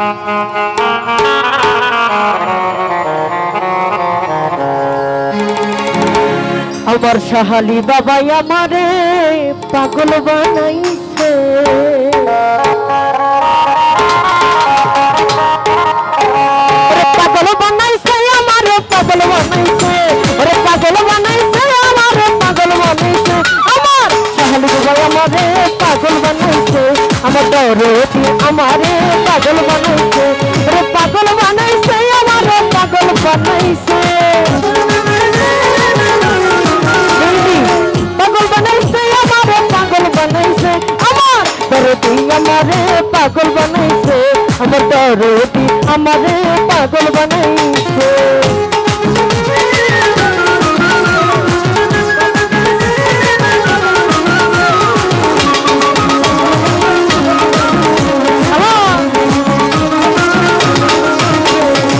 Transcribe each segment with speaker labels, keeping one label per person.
Speaker 1: আমার সাহালি বাবাই আমারে পাগল বানাইছে। দরদি আমারে পাগল বানাইছে, আমার দরদি আমারে পাগল বানাইছে।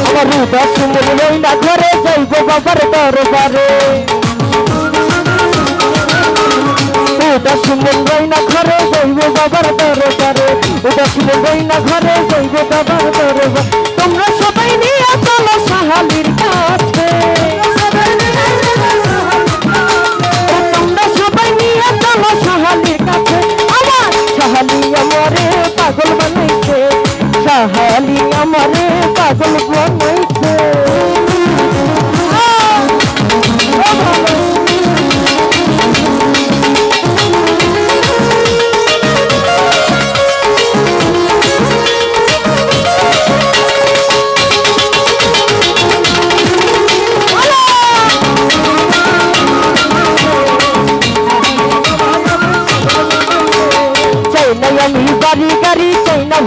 Speaker 1: আমার উদাস মনে না ঘরে যাইব বাবার দরবারে। উদাস মনে না ঘরে যাইব বাবার দরবারে। উদাস মনে না ঘরে যাইব বাবার দরবার। তোমরা সবাই নিয়ে চলো সাহালির কাছে। তোমরা সবাই নিয়ে চলো সাহালির কাছে। আমার সাহালি আমারে পাগল বানাইছে। সাহালি আমারে পাগল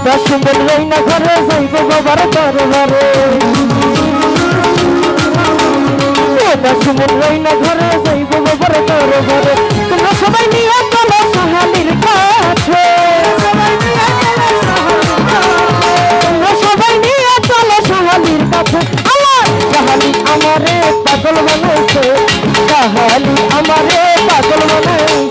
Speaker 1: ওটা সুন্দর রাইনা ঘরে যাইব বাবার দরবারে। ওটা সুন্দর রাইনা ঘরে যাইব বাবার দরবারে। তোমরা সবাই নিয়ে চলো সাহালির কাছে। তোমরা সবাই নিয়ে চলো সাহালির কাছে। আমার সাহালি আমারে পাগল বানাইছে। সাহালি আমারে পাগল বানাইছে।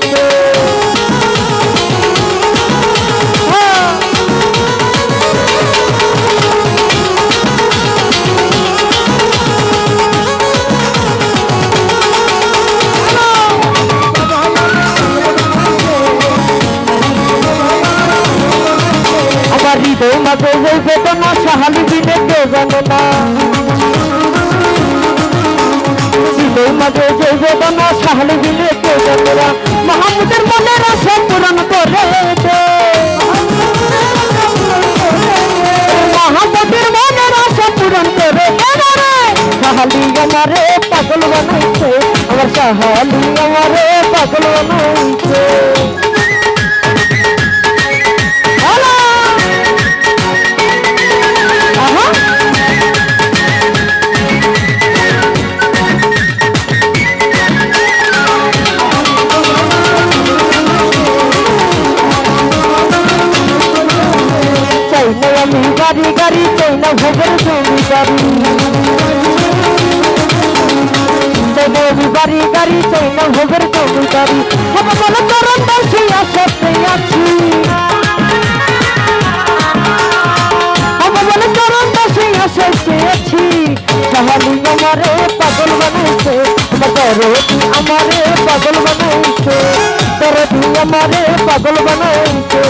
Speaker 1: মাঝে যে বেদনা সাহালি দিনে কেউ জানে না। মাঝে যে বেদনা সাহালি দিনে কেউ জানে না। মাহমুদের মনের আশা পূরণ করে দে মাহমুদের মনের আশা পূরণ করে সাহালি আমারে পাগল বানাইছে, আমার সাহালি আমারে পাগল বানাইছে। আমি গাড়ি গাড়ি চাই না ভোগের চাই না আমি বাড়ি গাড়ি চাই না ভোগের জমিদারি হবে বলে চরণ বসে আসাতে আছি। হবে বলে চরণ বসে আসাতে আছি। সাহালি আমারে পাগল বানাইছে দরদি আমারে পাগল বানাইছে। দরদি আমারে পাগল বানাইছে।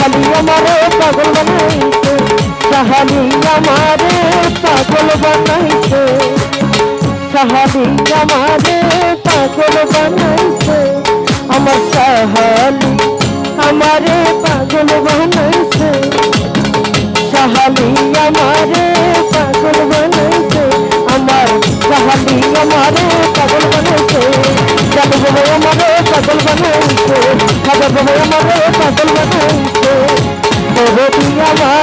Speaker 1: সাহালি আমারে পাগল বানাইছে সাহালি আমারে পাগল বানাইছে সাহালি আমারে পাগল বানাইছে, আমার সাহালি আমারে পাগল বানাইছে সাহালি আমারে পাগল বানাইছে, আমার সাহালি আমারে পাগল বানাইছে জাদু আমারে পাগল বানাইছে। अब वो मेरे बदल बदल से बहुत ही आवाज